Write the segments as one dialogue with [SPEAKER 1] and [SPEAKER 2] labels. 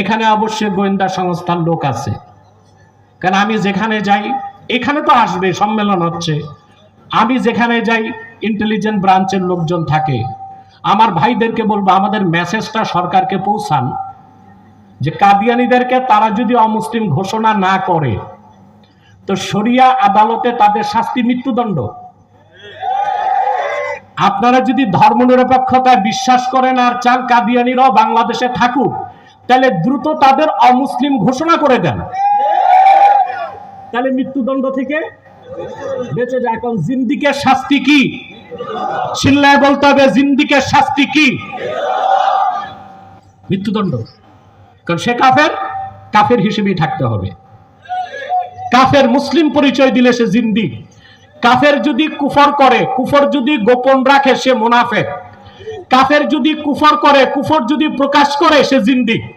[SPEAKER 1] এখানে অবশ্যই গোয়েন্দা সংস্থার লোক আছে। কারণ আমি যেখানে যাই, এখানে তো আসবে, সম্মেলন হচ্ছে। আমি যেখানে যাই ইন্টেলিজেন্ট ব্রাঞ্চের লোকজন থাকে। আমার ভাইদেরকে বলব, আমাদের মেসেজটা সরকারকে পৌঁছান। যে কাদিয়ানিদেরকে তারা যদি অমুসলিম ঘোষণা না করে, তো শরিয়া আদালতে তাদের শাস্তি মৃত্যুদণ্ড। আপনারা যদি ধর্মনিরপেক্ষতায় বিশ্বাস করেন আর চান কাদিয়ানিরাও বাংলাদেশে থাকুক তাহলে দ্রুত তাদের অমুসলিম ঘোষণা করে দেন। তাহলে মৃত্যুদণ্ড থেকে বেঁচে যায়। এখন জিন্দিকের শাস্তি কি? চিল্লায় বলতে হবে জিন্দিকের শাস্তি কি? মৃত্যুদণ্ড। কারণ সে কাফের কাফের হিসেবেই থাকতে হবে। কাফের মুসলিম পরিচয় দিলে সে জিন্দিক কাফের যদি কুফর করে, কুফর যদি গোপন রাখে, সে মুনাফেক। কাফের যদি কুফর করে, কুফর যদি প্রকাশ করে, সে জিন্দিক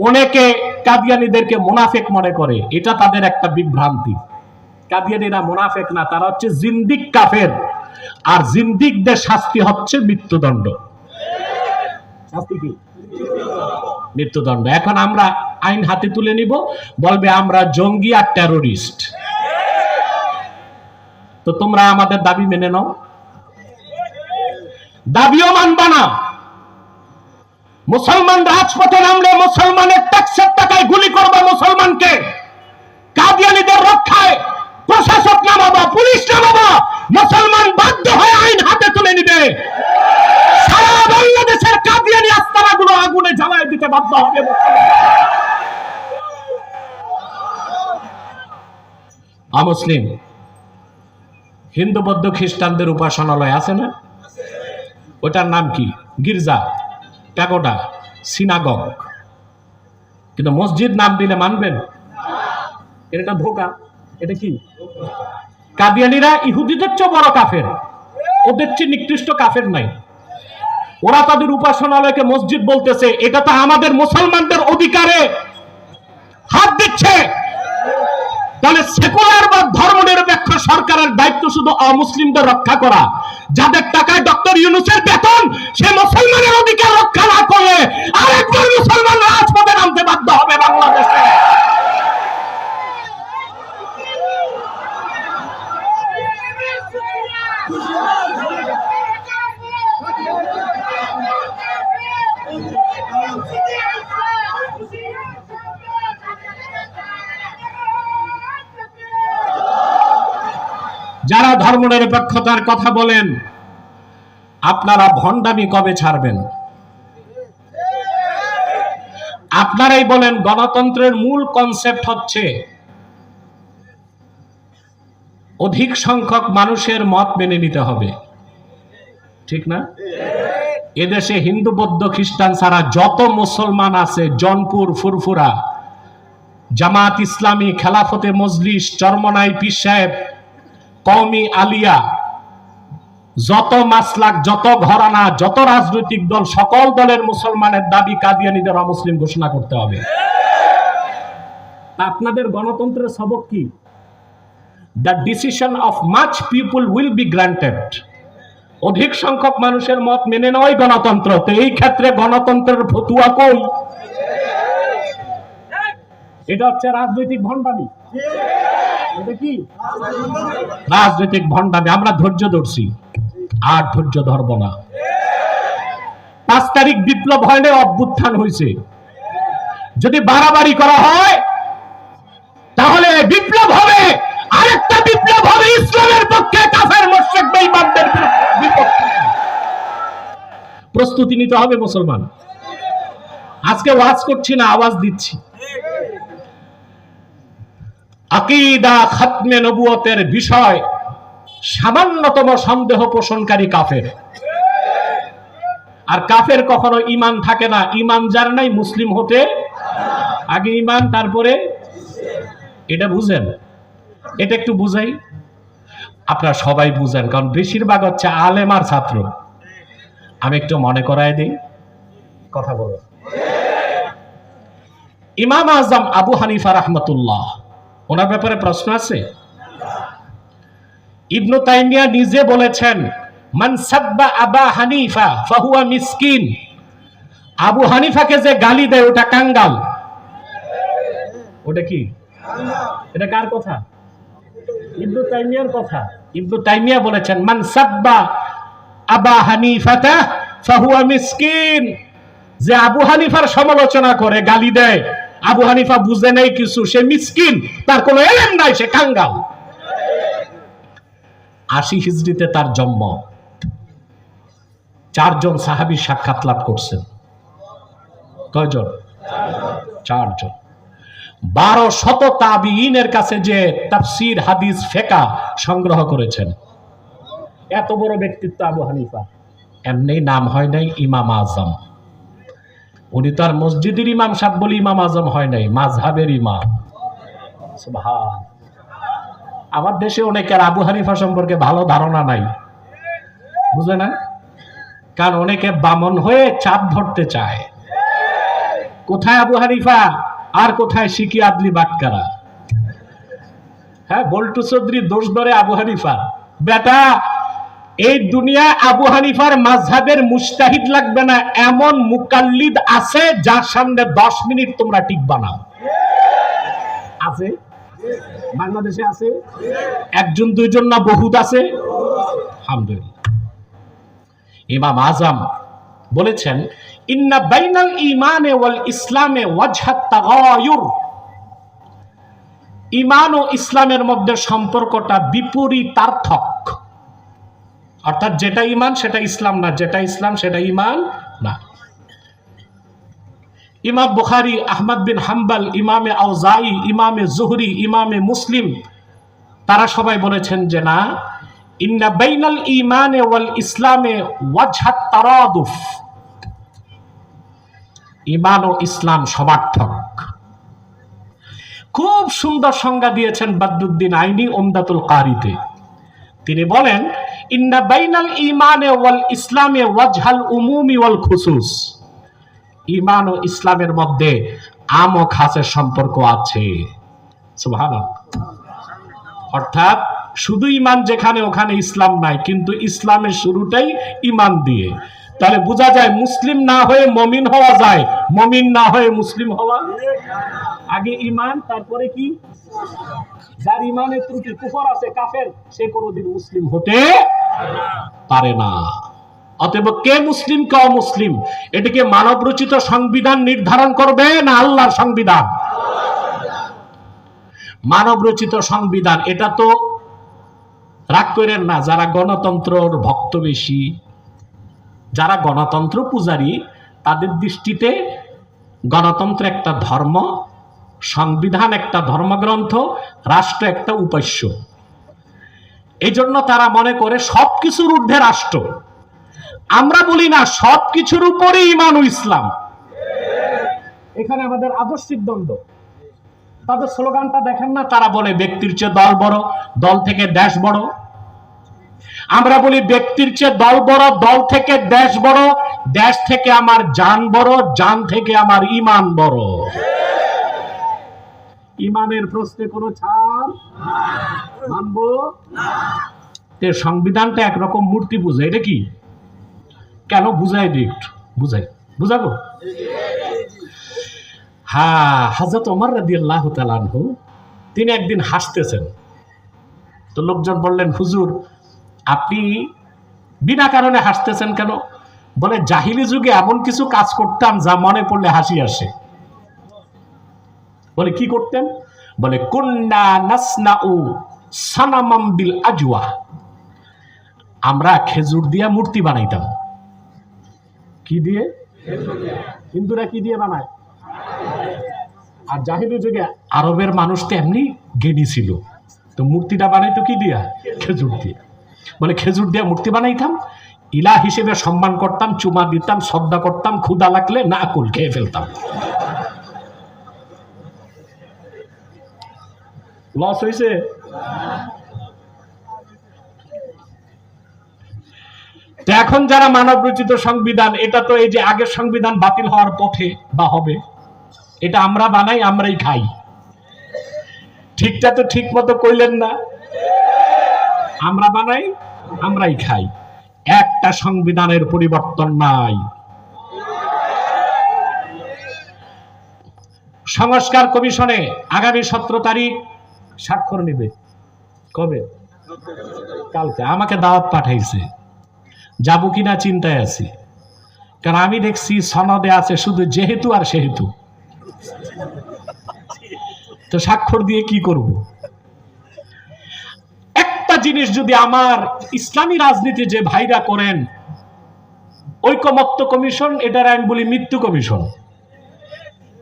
[SPEAKER 1] অনেকে কাদিয়ানিদেরকে মোনাফেক মনে করে। এটা তাদের একটা বিভ্রান্তি। কাদিয়ানিরা মোনাফেক না, তারা হচ্ছে জিন্দিক কাফের। আর জিন্দিকদের শাস্তি হচ্ছে মৃত্যুদণ্ড। শাস্তি কি? মৃত্যুদণ্ড। এখন আমরা আইন হাতে তুলে নিব। বলবে, আমরা জঙ্গি আর টেরোরিস্ট তো তোমরা আমাদের দাবি মেনে নাও। দাবিও মানবা না। মুসলমান রাজপথে নামলে মুসলমানের ট্যাক্সের টাকায় গুলি করবে মুসলমানকে। কাদিয়ানিদের রক্ষায় প্রশাসক নামাবো, পুলিশ নামাবো, মুসলমান বাধ্য হয়ে আইন হাতে তুলে নিবে। সারা বাংলাদেশের কাদিয়ানি আগুনে জ্বালায় দিতে বাধ্য হবে অমুসলিম, হিন্দু, বৌদ্ধ, খ্রিস্টানদের উপাসনালয় আছে না? ওটার নাম কি? গির্জা। Pagoda synagogue. কিন্তু মসজিদ নাম দিলে মানবেন? এটা ধোকা। এটা কি? কাদিয়ানিরা ইহুদিদের চেয়ে বড় কাফের। ওদের চেয়ে নিকৃষ্ট কাফের নাই। ওরা তাদের উপাসনালয়কে মসজিদ বলতেছে, এটা তো আমাদের মুসলমানদের অধিকারে। হাত দিচ্ছে। তাহলে সেকুলার বা ধর্ম নিরপেক্ষ সরকারের দায়িত্ব শুধু অমুসলিমদের রক্ষা করা। যাদের টাকায় ডক্টর ইউনুসের বেতন, সে মুসলমানের অধিকার রক্ষা না করলে আরেকবার মুসলমান রাজপথে যারা ধর্মনিরপেক্ষতার কথা বলেন, আপনারা ভণ্ডামি কবে ছাড়বেন? আপনারাই বলেন গণতন্ত্রের মূল কনসেপ্ট হচ্ছে অধিক সংখ্যক মানুষের মত মেনে নিতে হবে। ঠিক না? এদেশে হিন্দু, বৌদ্ধ, খ্রিস্টান ছাড়া যত মুসলমান আছে, জনপুর, ফুরফুরা জামাত ইসলামী, খেলাফতে মজলিস, চরমনাই, পীর সাহেব কওমি আলিয়া। যত মাসলাক যত ঘরানা, যত রাজনৈতিক দল, সকল দলের মুসলমানের দাবি কাদিয়ানিদের অমুসলিম ঘোষণা করতে হবে। আপনাদের গণতন্ত্রের সবক কি? The decision of much people will be granted অধিক সংখ্যক মানুষের মত মেনে নেওয়াই গণতন্ত্র। তো এই ক্ষেত্রে গণতন্ত্রের ফতুয়া কই? এটা হচ্ছে রাজনৈতিক ভণ্ডামি। রাজনৈতিক ভণ্ডামি, আমরা ধৈর্য ধরছি, আর ধৈর্য ধরব না। পাঁচ তারিখ বিপ্লব হয় না অভ্যুত্থান হয়েছে। যদি বাড়াবাড়ি করা হয়, তাহলে বিপ্লব হবে। আরেকটা বিপ্লব হবে, ইসলামের পক্ষে কাফের মোশেক বেঈমানদের বিপক্ষে। প্রস্তুতি নিতে হবে মুসলমান। আজকে ওয়াজ করছি না, আওয়াজ দিচ্ছি। আকিদা খাতমে নবুয়তের বিষয় সামান্যতম সন্দেহ পোষণকারী কাফের। আর কাফের কখনো ইমান থাকে না। ইমান যার নাই, মুসলিম হতে আগে ইমান তারপরে এটা বুঝেন। এটা একটু বুঝাই। আপনারা সবাই বুঝেন, কারণ বেশিরভাগ হচ্ছে আলেম আর ছাত্র। আমি একটু মনে করায় দিই, কথা বলো ইমাম আজম আবু হানিফা রহমতুল্লাহ ওনার ব্যাপারে প্রশ্ন আছে? ইবনু তাইমিয়া নিজে বলেছেন, মান আবা হানিফা ফাহুয়া মিসকিন। আবু হানিফাকে যে গালি দেয়, ওটা কাঙ্গাল। ওটা কি? এটা কার কথা? ইবনু তাইমিয়ার কথা। ইবনু তাইমিয়া বলেছেন, মান সাব্বা আবা হানিফাতা ফাহুয়া মিসকিন। যে আবু হানিফার সমালোচনা করে, গালি দেয়। আবু হানিফা বুঝে নেই কিছু, সে মিসকিন, তার কোনো এলেম নাই, সে কাঙ্গাল আশি হিজড়িতে তার জন্ম। চারজন সাহাবি সাক্ষাৎ লাভ করছেন। কয়জন? চারজন। বারো শত তাবিইনের কাছে যে তাফসির, হাদিস ফেকা সংগ্রহ করেছেন। এত বড় ব্যক্তিত্ব আবু হানিফা। এমনি নাম হয় নাই ইমাম আজম। উনি তো আর মসজিদের ইমাম সাহেব বলে ইমাম আজম হয় নাই মাঝহাবের ইমাম। আমার দেশে অনেকের আবু হানিফা সম্পর্কে ভালো ধারণা নাই। বুঝলে না? কারণ অনেকে বামন হয়ে চাপ ধরতে চায়। কোথায় আবু হানিফা? আর কোথায় শিকি আদলি বাটকারা? হ্যাঁ বল্টু চৌধুরী দোষ ধরে আবু হানিফা। বেটা এই দুনিয়া আবু হানিফার মাঝহাবের মুস্তাহিদ লাগবে না, এমন মুকাল্লিদ আছে যার সামনে দশ মিনিট তোমরা টিকবা না। আছে? বাংলাদেশে আছে? একজন, দুইজন না বহুত আছে? ইমাম আজম বলেছেন, ইন্না বাইনাল ইমানে ওয়াল ইসলামে ওয়াজহাত তাগায়ুর। ইমান ও ইসলামের মধ্যে সম্পর্কটা বিপরীতার্থক। অর্থাৎ যেটা ইমান সেটা ইসলাম না। যেটা ইসলাম, সেটা ইমান না। ইমাম বুখারি, আহমদ বিন হাম্বাল, ইমামে আউজাই ইমামে জুহরি, ইমামে মুসলিম, তারা সবাই বলেছেন যে না, ইন্না বাইনাল ইমানে ওয়াল ইসলামে ওয়াজহাত তারাদুফ। ইমান ও ইসলাম সমার্থক। খুব সুন্দর সংজ্ঞা দিয়েছেন বাদুদ্দিন আইনি, ওমদাতুল কারিতে। তিনি বলেন ইন্না বাইনাল ইমানে ওয়াল ইসলামে ওয়াজহাল উমুমি ওয়াল খুসুস। ইমান ও ইসলামের মধ্যে আম ও খাসের সম্পর্ক আছে। অর্থাৎ শুধু ইমান যেখানে, ওখানে ইসলাম নাই, কিন্তু ইসলামের শুরুটাই ইমান দিয়ে। তাহলে বোঝা যায় মুসলিম না হয়ে মমিন হওয়া যায়। মমিন না হয়ে মুসলিম হওয়া। আগে ইমান তারপরে কি? যার ইমানের ত্রুটি কুফর আছে, কাফের, সে কোনোদিন মুসলিম হতে পারে না। অতএব কে মুসলিম, কে অমুসলিম? এটিকে মানব রচিত সংবিধান নির্ধারণ করবে না আল্লাহর সংবিধান? মানব রচিত সংবিধান, এটা তো রাগ করেন না, যারা গণতন্ত্রর ভক্ত বেশি। যারা গণতন্ত্র পূজারী, তাদের দৃষ্টিতে গণতন্ত্র একটা ধর্ম, সংবিধান একটা ধর্মগ্রন্থ, রাষ্ট্র একটা উপাস্য। এই জন্য তারা মনে করে সব কিছুর ঊর্ধ্বে রাষ্ট্র। আমরা বলি না সব কিছুর উপরে ইমান ইসলাম। এখানে আমাদের আদর্শিক দ্বন্দ্ব। তাদের স্লোগানটা দেখেন না? তারা বলে ব্যক্তির চেয়ে দল বড়, দল থেকে দেশ বড়। আমরা বলি ব্যক্তির চেয়ে দল বড়, দল থেকে দেশ বড়, দেশ থেকে আমার জান বড়, জান থেকে আমার ইমান বড়। ইমানের প্রশ্নে কোনো ছাড়? মানবো? তে সংবিধানটা একরকম মূর্তি বুঝে এটা কি? কেন বুঝাই দিই বুঝাই। বুঝাবো? হ্যাঁ হাজরত ওমর রাদি আল্লাহ তিনি একদিন হাসতেছেন। তো লোকজন বললেন, হুজুর আপনি বিনা কারণে হাসতেছেন কেন? বলে, জাহিলি যুগে এমন কিছু কাজ করতাম যা মনে পড়লে হাসি আসে। বলে, কি করতেন? বলে, কুন্না নাসনা বিল আজওয়া। আমরা খেজুর দিয়া মূর্তি বানাইতাম। কি দিয়ে? হিন্দুরা কি দিয়ে বানায়? আর জাহিলি যুগে আরবের মানুষ তো এমনি জ্ঞানী ছিল। তো মূর্তিটা বানাইতো কি দিয়া? খেজুর দিয়ে। বলে, খেজুর দিয়ে মূর্তি বানাইতাম ইলা হিসেবে সম্মান করতাম, চুমা দিতাম, শ্রদ্ধা করতাম ক্ষুদা লাগলে না কুল খেয়ে ফেলতাম। লস হয়েছে এখন যারা মানব রচিত সংবিধান, এটা তো এই যে আগের সংবিধান বাতিল হওয়ার পথে বা হবে। এটা আমরা বানাই, আমরাই খাই। ঠিকটা তো ঠিক মতো কইলেন না। আমরা বানাই, আমরাই খাই। একটা সংবিধানের পরিবর্তন নাই। সংস্কার কমিশনে আগামী সতেরো তারিখ স্বাক্ষর নেবে। কবে? কালকে। আমাকে দাওয়াত পাঠাইছে। যাব কিনা চিন্তায় আছি। কারণ আমি দেখছি সনদে আছে শুধু যেহেতু আর সেহেতু। তো স্বাক্ষর দিয়ে কি করব? জিনিস যদি আমার ইসলামী রাজনীতি যে ভাইরা করেন, ঐকমত্য কমিশন, এটার আমি বলি মৃত্যু কমিশন।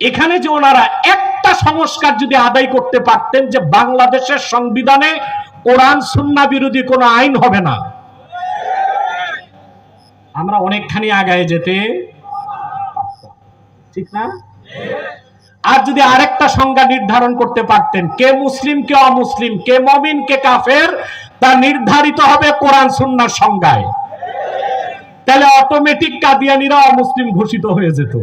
[SPEAKER 1] এখানে যে ওনারা একটা সংস্কার যদি আদায় করতে পারতেন যে বাংলাদেশের সংবিধানে কোরআন, সুন্না বিরোধী কোনো আইন হবে না। আমরা অনেকখানি আগায় যেতে ঠিক না? আর যদি আরেকটা সংজ্ঞা নির্ধারণ করতে পারতেন, কে মুসলিম, কে অমুসলিম, কে মমিন, কে কাফের তা নির্ধারিত হবে কোরআন সুন্নার সংজ্ঞায়। তাহলে অটোমেটিক কাদিয়ানিরা অমুসলিম ঘোষিত হয়ে যেত।